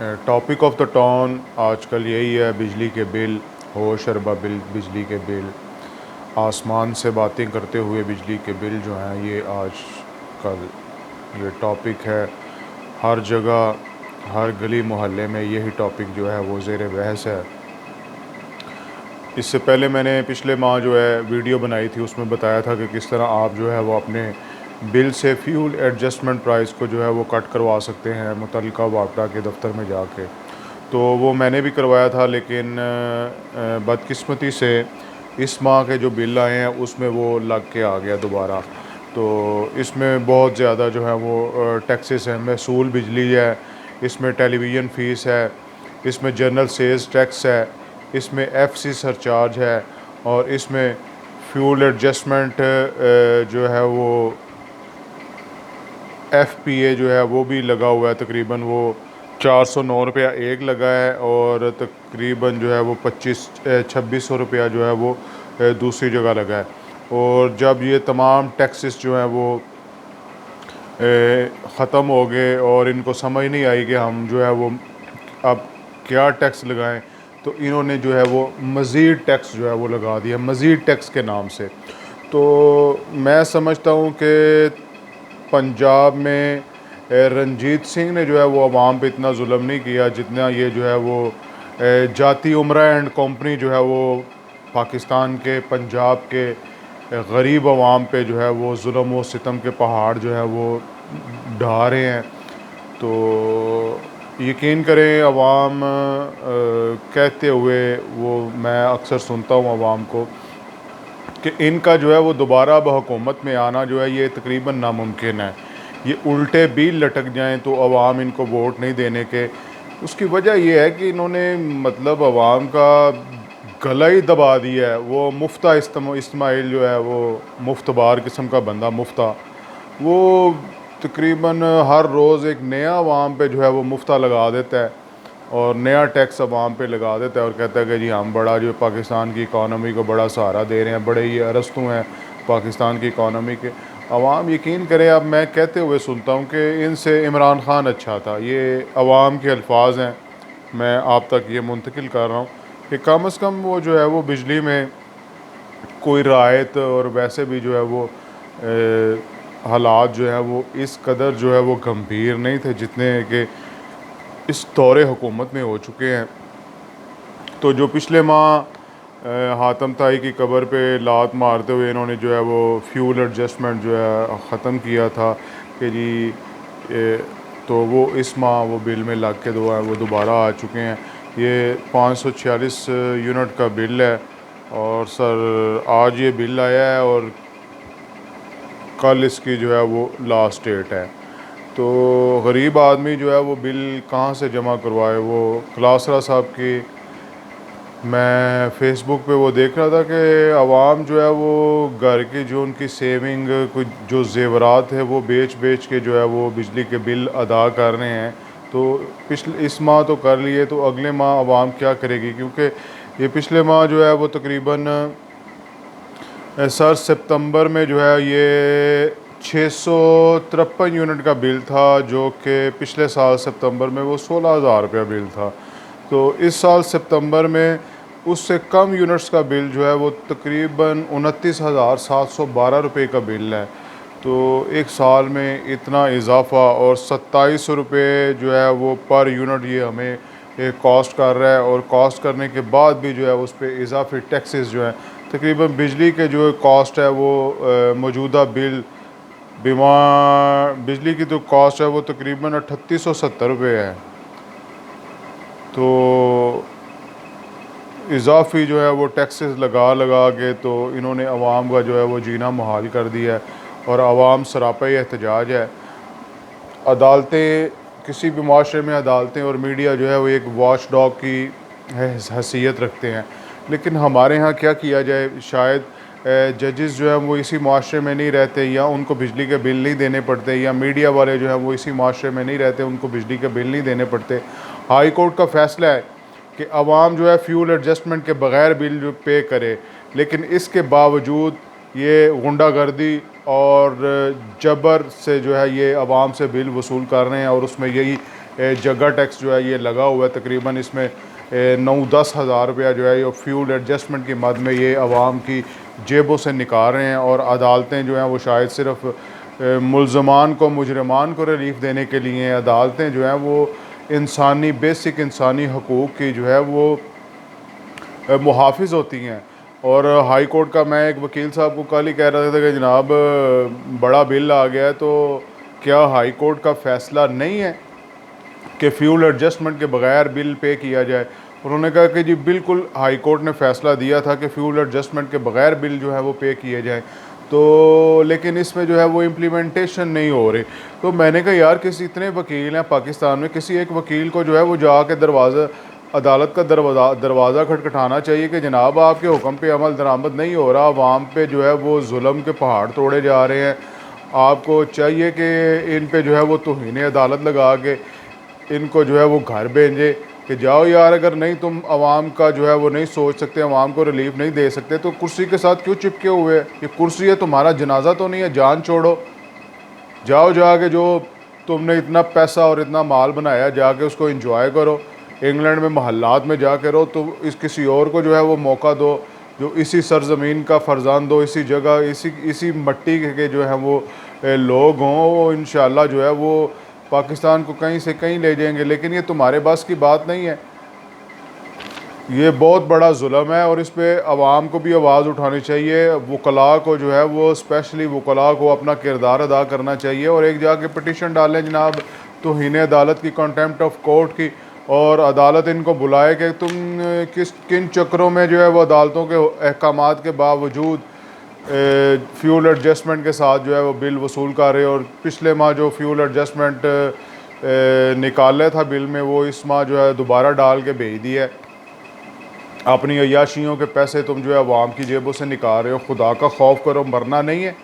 Topic of the town आजकल यही है, बिजली के बिल होश अरबा बिल, बिजली के बिल। आसमान से बातें करते हुए बिजली के बिल जो हैं, ये आज कल ये टॉपिक है। हर जगह, हर गली मोहल्ले में यही टॉपिक जो है, वो ज़ेर बहस है। इससे पहले मैंने पिछले माह जो है, वीडियो बनाई थी, उसमें बताया था कि किस तरह आप जो है, वो अपने बिल से फ्यूल एडजस्टमेंट प्राइस को जो है वो कट करवा सकते हैं मुतल वापडा के दफ्तर में जाके। तो वो मैंने भी करवाया था, लेकिन बदकिस्मती से इस माह के जो बिल आए हैं, उसमें वो लग के आ गया दोबारा। तो इसमें बहुत ज़्यादा जो है वो टैक्सेस हैं, महसूल बिजली है, इसमें टेलीविज़न फ़ीस है, इसमें जनरल सेल्स टैक्स है, इसमें एफ़ सी सरचार्ज है, और इसमें फ्यूल एडजस्टमेंट जो है वो एफ़ पी ए जो है वो भी लगा हुआ है, तकरीबन वो चार सौ नौ रुपया एक लगा है और तकरीबन जो है वो पच्चीस छब्बीस सौ रुपया जो है वो दूसरी जगह लगा है। और जब ये तमाम टैक्सेस जो हैं वो ख़त्म हो गए और इनको समझ नहीं आई कि हम जो है वो अब क्या टैक्स लगाएँ तो इन्होंने जो है वो मज़ीद टैक्स जो है वो लगा दिया, मज़ीद टैक्स के नाम से। तो मैं समझता हूँ कि पंजाब में रंजीत सिंह ने जो है वो आवाम पे इतना जुल्म नहीं किया जितना ये जो है वो जाती उम्र एंड कंपनी जो है वो पाकिस्तान के, पंजाब के गरीब आवाम पे जो है वो जुल्म व सितम के पहाड़ जो है वो ढा रहे हैं। तो यकीन करें आवाम कहते हुए वो मैं अक्सर सुनता हूँ आवाम को कि इनका जो है वो दोबारा अब हुकूमत में आना जो है ये तकरीबन नामुमकिन है। ये उल्टे भी लटक जाएँ तो आवाम इनको वोट नहीं देने के। उसकी वजह ये है कि इन्होंने मतलब आवाम का गला ही दबा दिया है। वो मुफ्ता इस्माइल जो है वो मुफ़्त बार किस्म का बंदा, मुफ्ता। वो तकरीबन हर रोज़ एक नया आवाम पे जो है वो मुफ्ता लगा देता है। और नया टैक्स आवाम पे लगा देता है और कहता है कि जी हम बड़ा जो पाकिस्तान की इकानमी को बड़ा सहारा दे रहे हैं, बड़े ये अरस्तू हैं पाकिस्तान की इकानमी के। अवाम यकीन करें, अब मैं कहते हुए सुनता हूँ कि इनसे इमरान ख़ान अच्छा था। ये आवाम के अल्फाज हैं। मैं आप तक ये मुंतकिल कर रहा हूँ कि कम अज़ कम वो जो है वो बिजली में कोई रायत और वैसे भी जो है वो हालात जो है वो इस कदर जो है वो गंभीर नहीं थे जितने कि इस दौरे हुकूमत में हो चुके हैं। तो जो पिछले माह हातम ताई की कबर पे लात मारते हुए इन्होंने जो है वो फ्यूल एडजस्टमेंट जो है ख़त्म किया था कि जी ए, तो वो इस माह वो बिल में लग के दो वो दोबारा आ चुके हैं। ये पाँच सौ छियालीस यूनिट का बिल है और सर आज ये बिल आया है और कल इसकी जो है वो लास्ट डेट है। तो गरीब आदमी जो है वो बिल कहाँ से जमा करवाए? वो क्लासरा साहब की मैं फ़ेसबुक पे वो देख रहा था कि आवाम जो है वो घर की जो उनकी सेविंग कुछ जो जेवरात है वो बेच बेच के जो है वो बिजली के बिल अदा कर रहे हैं। तो पिछले, इस माह तो कर लिए तो अगले माह आवाम क्या करेगी? क्योंकि ये पिछले माह जो है वो तकरीबन सर सितंबर में जो है ये छः सौ तिरपन यूनिट का बिल था, जो कि पिछले साल सितंबर में वो सोलह हज़ार रुपया बिल था। तो इस साल सितंबर में उससे कम यूनिट्स का बिल जो है, वो तकरीबन उनतीस हज़ार सात सौ बारह रुपये का बिल है। तो एक साल में इतना इजाफ़ा और सत्ताईस रुपये जो है, वो पर यूनिट ये हमें एक कॉस्ट कर रहा है और कॉस्ट करने के बाद भी जो है, उस पर इजाफी टैक्सेस जो हैं, तकरीबन बिजली के जो कॉस्ट है, वो मौजूदा बिल बीमार, बिजली की जो तो कॉस्ट है वो तकरीबन अठतीस सौ सत्तर रुपये है। तो इजाफी जो है वो टैक्सेस लगा लगा के तो इन्होंने आवाम का जो है वो जीना मुहाल कर दिया है और आवाम सरापा एहतजाज है। अदालतें, किसी भी माशरे में अदालतें और मीडिया जो है वो एक वॉच डॉग की हैसियत रखते हैं। लेकिन हमारे यहाँ क्या किया जाए? शायद जजेस जो हैं वो इसी माशरे में नहीं रहते या उनको बिजली के बिल नहीं देने पड़ते या मीडिया वाले जो हैं वो इसी माशरे में नहीं रहते, उनको बिजली के बिल नहीं देने पड़ते। हाई कोर्ट का फैसला है कि आवाम जो है फ्यूल एडजस्टमेंट के बगैर बिल जो पे करे, लेकिन इसके बावजूद ये गुंडागर्दी और जबर से जो है ये आवाम से बिल वसूल कर रहे हैं और उसमें यही जगह टैक्स जो है ये लगा हुआ है, तकरीबन इसमें नौ दस हज़ार रुपया जो है ये फ्यूल एडजस्टमेंट की मद में ये आवाम की जेबों से निकाल रहे हैं और अदालतें जो हैं वो शायद सिर्फ़ मुलजमान को, मुजरमान को रिलीफ देने के लिए अदालतें जो हैं वो इंसानी, बेसिक इंसानी हकूक़ की जो है वो मुहाफ़ होती हैं। और हाई कोर्ट का मैं एक वकील साहब को कल ही कह रहा था कि जनाब बड़ा बिल आ गया है तो क्या हाई कोर्ट का फ़ैसला नहीं है कि फ्यूल एडजस्टमेंट के बगैर बिल पे किया जाए? उन्होंने कहा कि जी, बिल्कुल हाई कोर्ट ने फ़ैसला दिया था कि फ्यूल एडजस्टमेंट के बगैर बिल जो है वो पे किए जाए। तो लेकिन इसमें जो है वो इम्प्लीमेंटेशन नहीं हो रही। तो मैंने कहा, यार, किसी इतने वकील हैं पाकिस्तान में, किसी एक वकील को जो है वो जा जाके दरवाज़ा, अदालत का दरवाज़ा दरवाज़ा खटखटाना चाहिए कि जनाब, आपके हुक्म पे अमल दरामद नहीं हो रहा, आवाम पे जो है वो जुल्म के पहाड़ तोड़े जा रहे हैं। आपको चाहिए कि इन पे जो है वो तोहन अदालत लगा के इनको जो है वो घर भेजें। कि जाओ यार, अगर नहीं तुम आवाम का जो है वो नहीं सोच सकते आवाम को रिलीफ नहीं दे सकते तो कुर्सी के साथ क्यों चिपके हुए ये कुर्सी है, तुम्हारा जनाजा तो नहीं है, जान छोड़ो। जाओ जाके जो तुमने इतना पैसा और इतना माल बनाया, जाके उसको इंजॉय करो। इंग्लैंड में महल्लात में जाके रहो तो इस किसी और को जो है वो मौका दो, जो इसी सरजमीन का फरजान दो, इसी जगह, इसी इसी मट्टी के जो है वो लोग हों, वो इन जो है वो पाकिस्तान को कहीं से कहीं ले जाएँगे, लेकिन ये तुम्हारे बस की बात नहीं है। ये बहुत बड़ा जुल्म है और इस पर आवाम को भी आवाज़ उठानी चाहिए। वकला को जो है वो स्पेशली वकला को अपना किरदार अदा करना चाहिए और एक जाके पटिशन डालें जनाब तो हिन अदालत की कंटेम्प्ट ऑफ़ कोर्ट की और अदालत इनको बुलाए कि तुम किस, किन चक्रों में जो है वो अदालतों के अहकाम के बावजूद फ्यूल एडजस्टमेंट के साथ जो है वो बिल वसूल कर रहे और पिछले माह जो फ्यूल एडजस्टमेंट निकाला था बिल में, वो इस माह जो है दोबारा डाल के भेज दिया है। अपनी अयाशियों के पैसे तुम जो है आवाम की जेबों से निकाल रहे हो। खुदा का खौफ करो, मरना नहीं है।